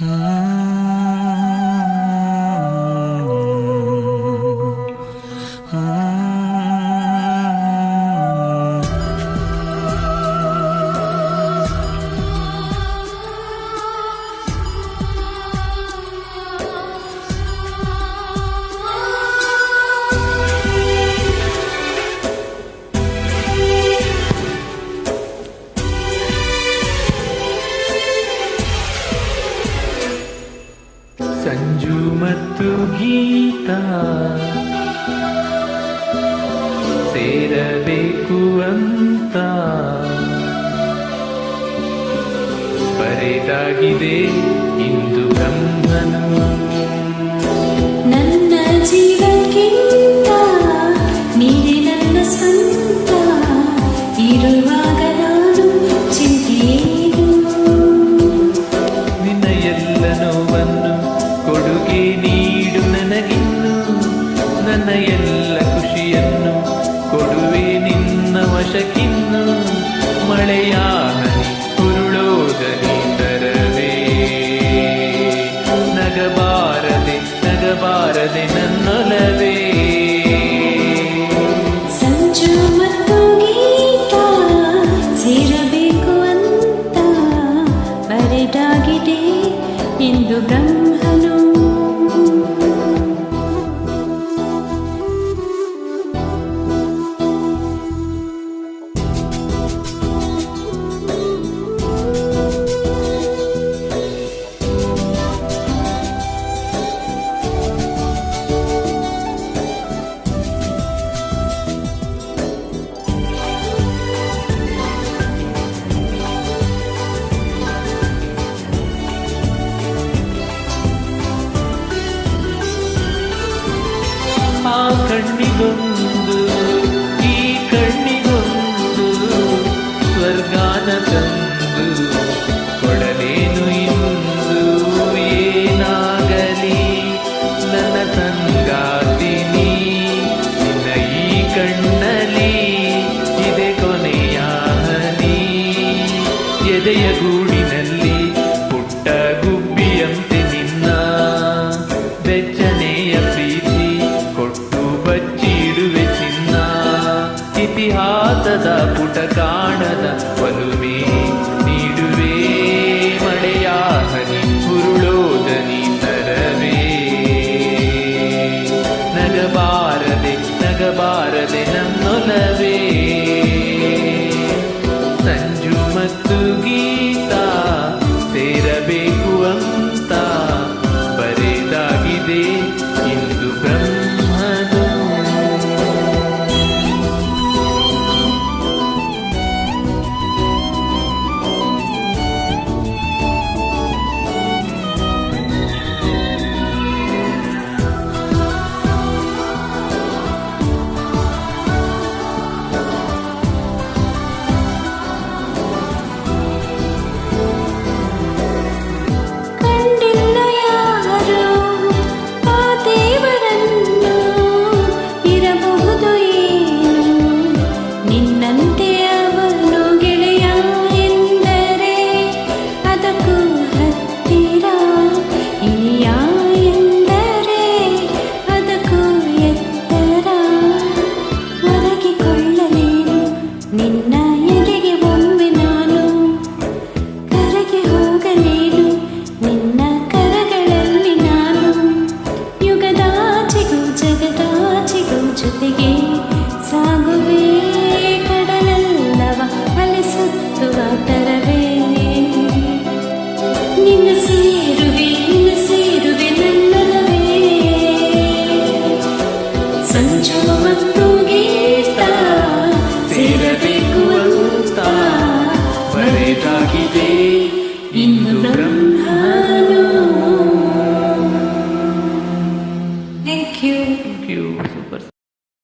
嗯 ಸಂಜು ಮತ್ತು ಗೀತಾ. ಸೇರಬೇಕು ಅಂತ ಎಲ್ಲ ಖುಷಿಯನ್ನು ಕೊಡುವೆ ನಿನ್ನ ವಶಕ್ಕಿನ್ನು ಮಳೆಯ ಕಣ್ಣಿಗೊಂದು ಈ ಕಣ್ಣಿಗೊಂದು ಸ್ವರ್ಗಾನ ತಂದು ಕೊಡಲೇನು ಇಂದು? ಏನಾಗಲಿ? ನನ್ನ ಸಂಗಾತಿನಿ, ನಿನ್ನ ಈ ಕಣ್ಣಲ್ಲಿ ಇದೆ ಕೊನೆಯ ಹನಿ. ಎದೆಯ ಗೂಡಿನಲ್ಲಿ ಪುಟ್ಟ ಗುಬ್ಬಿಯಂತೆ ನಿನ್ನ ಬೆಚ್ಚನೆಯ ಪುಟ ಕಾಣದ ಒಲುಮೆ ನೀಡುವೆ ಮಳೆಯ ಹನಿ ಉರುಳೋದನಿ ತರವೇ ನಗಬಾರದೆ ನಗಬಾರದೆ ನನ್ನೊಲವೇ ಸೇರಬೇಕು ಅಂತ ಬರೆದಾಗಿದೆ. ಬ್ರಹ್ಮ